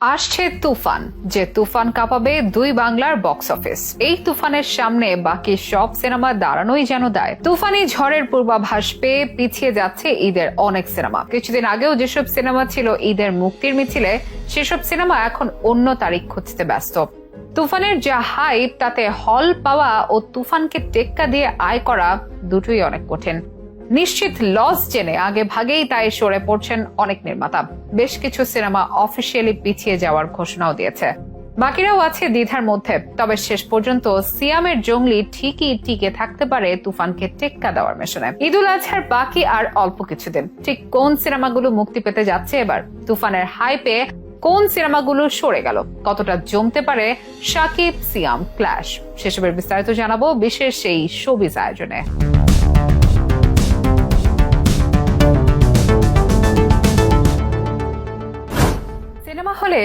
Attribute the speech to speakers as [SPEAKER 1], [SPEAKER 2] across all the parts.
[SPEAKER 1] আসছে তুফান, যে তুফান কাঁপাবে দুই বাংলার বক্স অফিস এই তুফানের সামনে বাকি সব সিনেমা দাঁড়ানোই যেন দায়। তুফানি ঝড়ের পূর্বাভাস পেয়ে পিছিয়ে যাচ্ছে ঈদের অনেক সিনেমা। কিছুদিন আগেও যেসব সিনেমা ছিল ঈদের মুক্তির মিছিলে, সেসব সিনেমা এখন অন্য তারিখ খুঁজতে ব্যস্ত। তুফানের যা হাইপ তাতে হল পাওয়া ও তুফানকে টেক্কা দিয়ে আয় করা দুটোই অনেক কঠিন। নিশ্চিত লস জেনে আগে ভাগেই তাই সরে পড়ছেন অনেক নির্মাতা। বেশ কিছু সিনেমা অফিসিয়ালি পিছিয়ে যাওয়ার ঘোষণাও দিয়েছে। বাকিরাও আছে দ্বিধার মধ্যে, তবে শেষ পর্যন্ত সিয়ামের জঙ্গলি ঠিকই টিকে থাকতে পারে তুফানকে টেক্কা দেওয়ার মেশনে। ঈদুল আজহার বাকি আর অল্প কিছুদিন। ঠিক কোন সিনেমাগুলো মুক্তি পেতে যাচ্ছে এবার? তুফানের হাইপে কোন সিনেমাগুলো সরে গেল? কতটা জমতে পারে সাকিব, সিয়াম, ক্ল্যাশ? সেসবের বিস্তারিত জানাব বিশেষ এই শোবিজ আয়োজনে।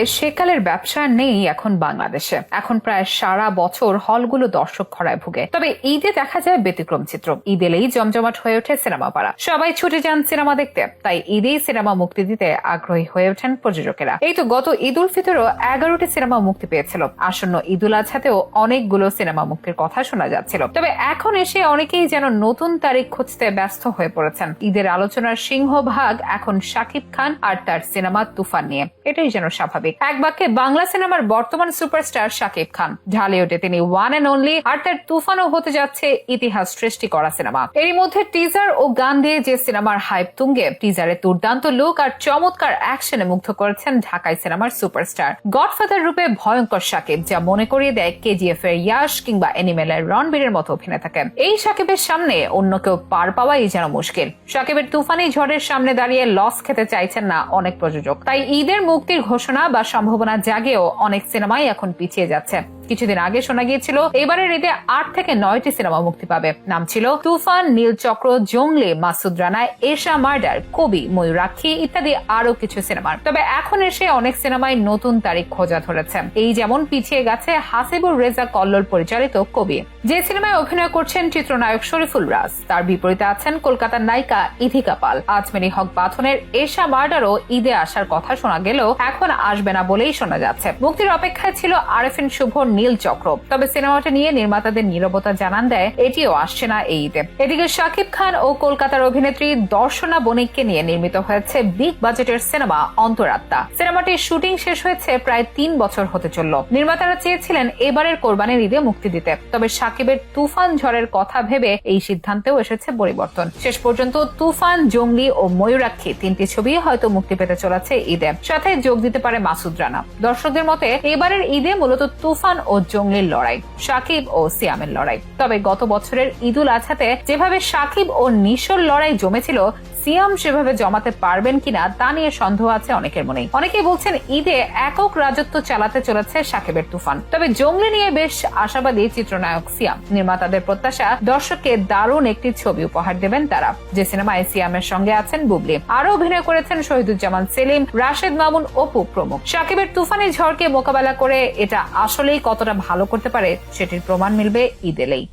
[SPEAKER 1] সেকালের ব্যবসা নেই এখন বাংলাদেশে। এখন প্রায় সারা বছর হলগুলো দর্শক খরায় ভুগে। তবে ঈদে দেখা যায় ব্যতিক্রম চিত্র। ঈদ এলেই জমজমাট হয়ে ওঠে সিনেমা পাড়া। সবাই ছুটে যান সিনেমা দেখতে। তাই ঈদেই সিনেমা মুক্তি দিতে আগ্রহী হয়ে ওঠেন প্রযোজকেরা। এই তো গত ঈদ উল ফিতরও এগারোটি সিনেমা মুক্তি পেয়েছিল। আসন্ন ঈদ উল আজহাতেও অনেকগুলো সিনেমা মুক্তির কথা শোনা যাচ্ছিল। তবে এখন এসে অনেকেই যেন নতুন তারিখ খুঁজতে ব্যস্ত হয়ে পড়েছেন। ঈদের আলোচনার সিংহভাগ এখন শাকিব খান আর তার সিনেমা তুফান নিয়ে। এটাই যেন স্বাভাবিক। এক বাক্যে, বাংলা সিনেমার বর্তমান সুপারস্টার শাকিব খান। ঢালিউডে তিনি ওয়ান এন্ড অনলি আর তার তুফানও হতে যাচ্ছে ইতিহাস সৃষ্টি করা সিনেমা। এরই মধ্যে টিজার ও গান দিয়ে যে সিনেমার হাইপ তুঙ্গে টিজারে দুর্দান্ত লুক আর চমৎকার অ্যাকশনে মুগ্ধ করেছেন ঢাকাই সিনেমার সুপারস্টার। গডফাদার রূপে ভয়ঙ্কর শাকিব, যা মনে করিয়ে দেয় কেজিএফ এর ইয়াশ কিংবা এনিমেলের রণবীরের মতো অভিনেতাকে। এই শাকিবের সামনে অন্য কেউ পার পাওয়াই যেন মুশকিল। শাকিবের তুফানি ঝড়ের সামনে দাঁড়িয়ে লস খেতে চাইছেন না অনেক প্রযোজক। তাই ঈদের মুক্তির ঘোষণা বা সম্ভাবনা জাগেও অনেক সিনেমাই এখন পিছিয়ে যাচ্ছে। কিছুদিন আগে শোনা গিয়েছিল, এবারের ঈদে আট থেকে নয়টি সিনেমা মুক্তি পাবে। নাম ছিল তুফান, নীলচক্র জংলে মাসুদ রানা, এশা মার্ডার, কবি ময়ূরাক্ষী ইত্যাদি আরও কিছু সিনেমার। তবে এখন এসে অনেক সিনেমায় নতুন তারিখ খোঁজা ধরেছে। এই যেমন পিছিয়ে গেছে হাসিবুর রেজা কল্লোল পরিচালিত কবি। যে সিনেমায় অভিনয় করছেন চিত্রনায়ক শরীফুল রাজ, তার বিপরীতে আছেন কলকাতার নায়িকা ইথিকা পাল। আজমেরি হক বাথনের এশা মার্ডারও ঈদে আসার কথা শোনা গেলেও এখন আসবে না বলেই শোনা যাচ্ছে। মুক্তির অপেক্ষায় ছিল আরেফিন শুভ নীল চক্র। তবে সিনেমাটা নিয়ে নির্মাতাদের নীরবতা জানান দেয়, এটিও আসছে না এই ঈদে। এদিকে শাকিব খান ও কলকাতার অভিনেত্রী দর্শনা বণিককে নিয়ে নির্মিত হয়েছে বিগ বাজেটের সিনেমা অন্তরাত্মা। সিনেমাটির শুটিং শেষ হয়েছে প্রায় তিন বছর হতে চলল। নির্মাতারা চেয়েছিলেন এবারের কোরবানির ঈদে মুক্তি দিতে। তবে শাকিবের তুফান ঝড়ের কথা ভেবে এই সিদ্ধান্তেও এসেছে পরিবর্তন। শেষ পর্যন্ত তুফান, জঙ্গলি ও ময়ূরাক্ষী তিনটি ছবি হয়তো মুক্তি পেতে চলেছে ঈদে। সাথে যোগ দিতে পারে মাসুদ রানা। দর্শকদের মতে, এবারের ঈদে মূলত তুফান ও জঙ্গলির লড়াই, সাকিব ও সিয়ামের লড়াই। তবে গত বছরের ঈদুল আজহাতে যেভাবে সাকিব ও নিশোর লড়াই জমেছিল, সিয়াম সেভাবে জমাতে পারবেন কিনা তা নিয়ে সন্দেহ আছে অনেকের মনেই। অনেকেই বলছেন ঈদে একক রাজত্ব চালাতে চলেছে সাকিবের তুফান। তবে জঙ্গলি নিয়ে বেশ আশাবাদী চিত্রনায়ক সিয়াম। নির্মাতাদের প্রত্যাশা, দর্শককে দারুণ একটি ছবি উপহার দেবেন তারা। যে সিনেমায় সিয়ামের সঙ্গে আছেন বুবলি আরও অভিনয় করেছেন শহীদুজ্জামান সেলিম, রাশেদ মামুন, অপু প্রমুখ। সাকিবের তুফানি ঝড়কে মোকাবেলা করে এটা আসলেই কতটা ভালো করতে পারে সেটির প্রমাণ মিলবে ঈদ এলেই।